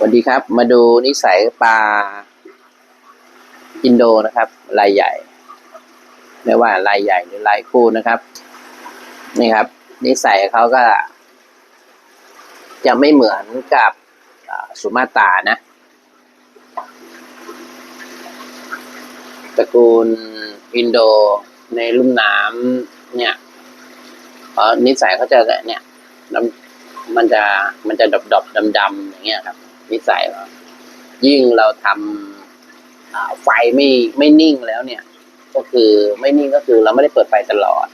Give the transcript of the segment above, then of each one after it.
สวัสดีครับ มาดูนิสัยปลาอินโดนะครับลายใหญ่ไม่ว่าลายใหญ่หรือลายคู่นะครับ นี่ครับ นิสัยเขาก็ จะไม่เหมือนกับสุมาตานะตระกูลอินโดในลุ่มน้ำเนี่ยเอ่อนิสัยเขาจะเนี่ยมันจะมันจะดบดบดำดำๆอย่างเงี้ยครับ นิสัยเขายิ่งเราทำไฟไม่ไม่นิ่งแล้วเนี่ย ก็คือไม่นิ่งก็คือเราไม่ได้เปิดไฟตลอด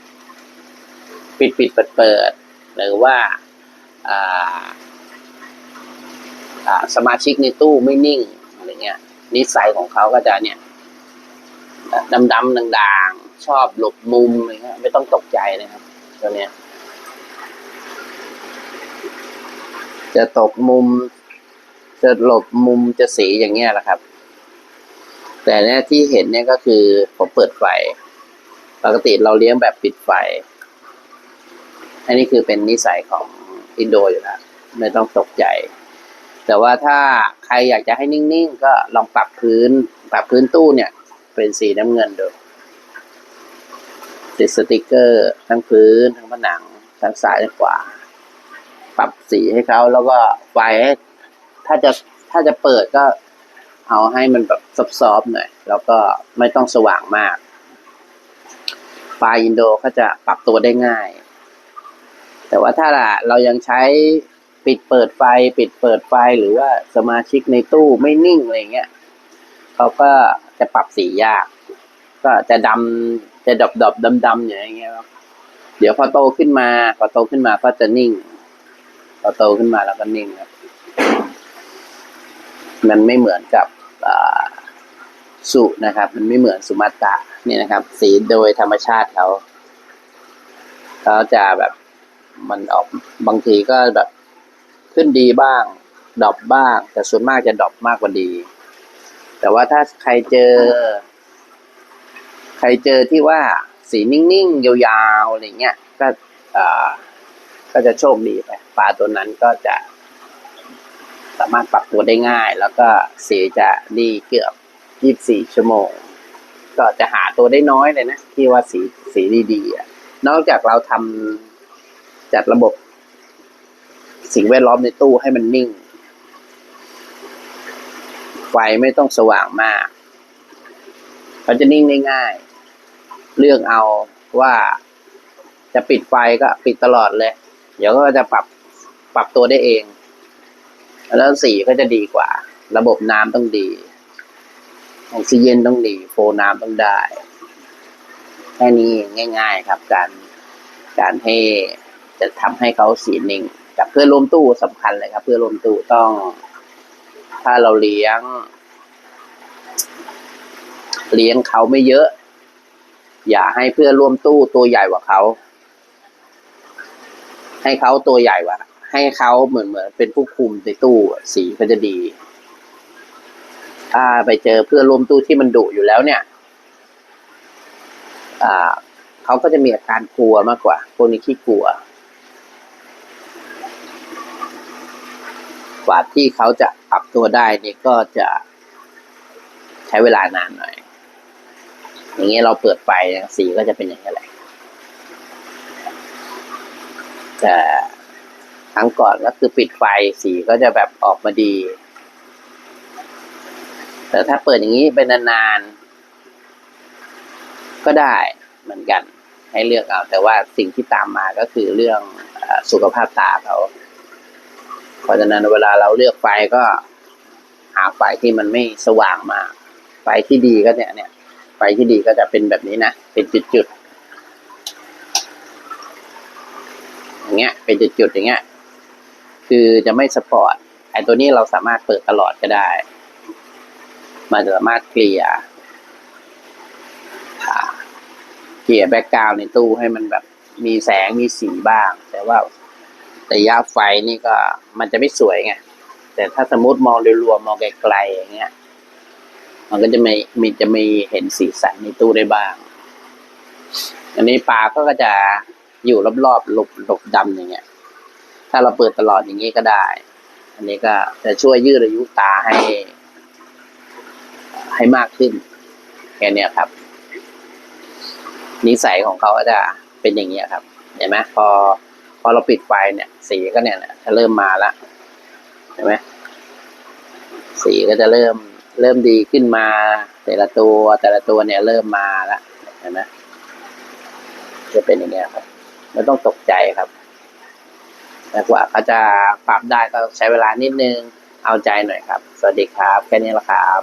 ปิดปิดเปิดเปิดหรือว่าสมาชิกในตู้ไม่นิ่งอะไรเงี้ยนิสัยของเขาก็จะเนี่ยดำดำๆด่างๆ ชอบหลบมุมอะไรเงี้ยไม่ต้องตกใจนะครับตัวเนี้ยจะตกมุม จะหลบมุมจะสีอย่างเงี้ยแหละครับ แต่เนี่ยที่เห็นเนี่ยก็คือผมเปิดไฟ ปกติเราเลี้ยงแบบปิดไฟ อันนี้คือเป็นนิสัยของอินโดอยู่แล้วไม่ต้องตกใจ แต่ว่าถ้าใครอยากจะให้นิ่งๆ ก็ลองปรับพื้น ปรับพื้นตู้เนี่ย เป็นสีน้ำเงินดูติดสติกเกอร์ทั้งพื้นทั้งผนังทั้งซ้ายทั้งขวา ปรับสีให้เขาแล้วก็ไฟให้ ถ้าจะถ้าจะเปิดก็เอาให้มันแบบซอฟๆหน่อย แล้วก็ไม่ต้องสว่างมากไฟอินโดเขาจะปรับตัวได้ง่าย แต่ว่าถ้าเรายังใช้ปิดเปิดไฟ ปิดเปิดไฟหรือว่าสมาชิกในตู้ไม่นิ่งอะไรเงี้ยเขาก็จะปรับสียาก ก็จะดำจะดบดบดำดำๆอย่างเงี้ยครับเดี๋ยวพอโตขึ้นมา พอโตขึ้นมาก็จะนิ่ง พอโตขึ้นมาแล้วก็นิ่งครับ มันไม่เหมือนกับสุนะครับ มันไม่เหมือนสุมาตราเนี่ยนะครับ สีโดยธรรมชาติเขาเขาจะแบบมันออกบางทีก็แบบขึ้นดีบ้าง ดอปบ้าง แต่ส่วนมากจะดอปมากกว่าดี แต่ว่าถ้าใครเจอ ใครเจอที่ว่าสีนิ่งๆ ยาวๆอะไรเงี้ยก็อ่าก็จะโชคดีไปปลาตัวนั้นก็จะ สามารถปรับตัวได้ง่าย แล้วก็สีจะดีเกือบ 24 ชั่วโมง ก็จะหาตัวได้น้อยเลยนะ ที่ว่าสีสีดีๆนอกจากเราทำจัดระบบ สิ่งแวดล้อมในตู้ให้มันนิ่ง ไฟไม่ต้องสว่างมากเขาจะนิ่งได้ง่าย เลือกเอาว่าจะปิดไฟก็ปิดตลอดเลย เดี๋ยวก็จะปรับปรับตัวได้เอง แล้วสีก็จะดีกว่า ระบบน้ำต้องดีออกซิเจนต้องดี โฟน้ำต้องได้ แค่นี้ง่าย ๆ ครับ การการให้จะทำให้เขาสีนิ่งกับเพื่อร่วมตู้สำคัญเลยครับ เพื่อร่วมตู้ต้อง ถ้าเราเลี้ยง เลี้ยงเขาไม่เยอะ อย่าให้เพื่อร่วมตู้ตัวใหญ่กว่าเขา ให้เขาตัวใหญ่กว่า ให้เขาเหมือนเหมือนเป็นผู้คุมในตู้สีก็จะดีถ้าไปเจอเพื่อนร่วมตู้ที่มันดุอยู่แล้วเนี่ย อ่าเขาก็จะมีอาการกลัวมากกว่าพวกนี้ขี้กลัว กว่าที่เขาจะปรับตัวได้นี่ก็จะใช้เวลานานหน่อย อย่างเงี้ยเราเปิดไฟเนี่ยสีก็จะเป็นอย่างนี้แหละแต่ ครั้งก่อนก็คือปิดไฟสีก็จะแบบออกมาดี แต่ถ้าเปิดอย่างนี้เป็นนานๆก็ได้เหมือนกัน ให้เลือกเอา แต่ว่าสิ่งที่ตามมาก็คือเรื่องสุขภาพตาเขาเพราะฉะนั้นเวลาเราเลือกไฟก็หาไฟที่มันไม่สว่างมาก ไฟที่ดีก็เนี่ยเนี่ย ไฟที่ดีก็จะเป็นแบบนี้นะ เป็นจุดๆอย่างเงี้ย เป็นจุดๆอย่างเงี้ย คือจะไม่สปอร์ตไอตัวนี้เราสามารถเปิดตลอดก็ได้ มันจะสามารถเกลี่ยเกลี่ยแบ็กกราวในตู้ให้มันแบบมีแสงมีสีบ้าง แต่ว่าระยะไฟนี่ก็มันจะไม่สวยไง แต่ถ้าสมมติมองโดยรวมมองไกลๆอย่างเงี้ย มันก็จะไม่มีจะมีเห็นสีสันในตู้ได้บ้าง อันนี้ปลาก็จะอยู่รอบๆหลบหลบดำอย่างเงี้ย ถ้าเราเปิดตลอดอย่างนี้ก็ได้ อันนี้ก็จะช่วยยืดอายุตาให้ ให้มากขึ้นแค่นี้ครับ นิสัยของเขาก็จะเป็นอย่างนี้ครับ เห็นไหมพอ พอเราปิดไฟเนี่ย สีก็เนี่ยจะเริ่มมาละเห็นไหมสีก็จะเริ่ม เริ่มดีขึ้นมา แต่ละตัว แต่ละตัวเนี่ย เริ่มมาละเห็นไหมจะเป็นอย่างเงี้ครับไม่ต้องตกใจครับ แต่กว่าเขาจะปรับได้ก็ใช้เวลานิดนึงเอาใจหน่อยครับ สวัสดีครับ แค่นี้ละครับ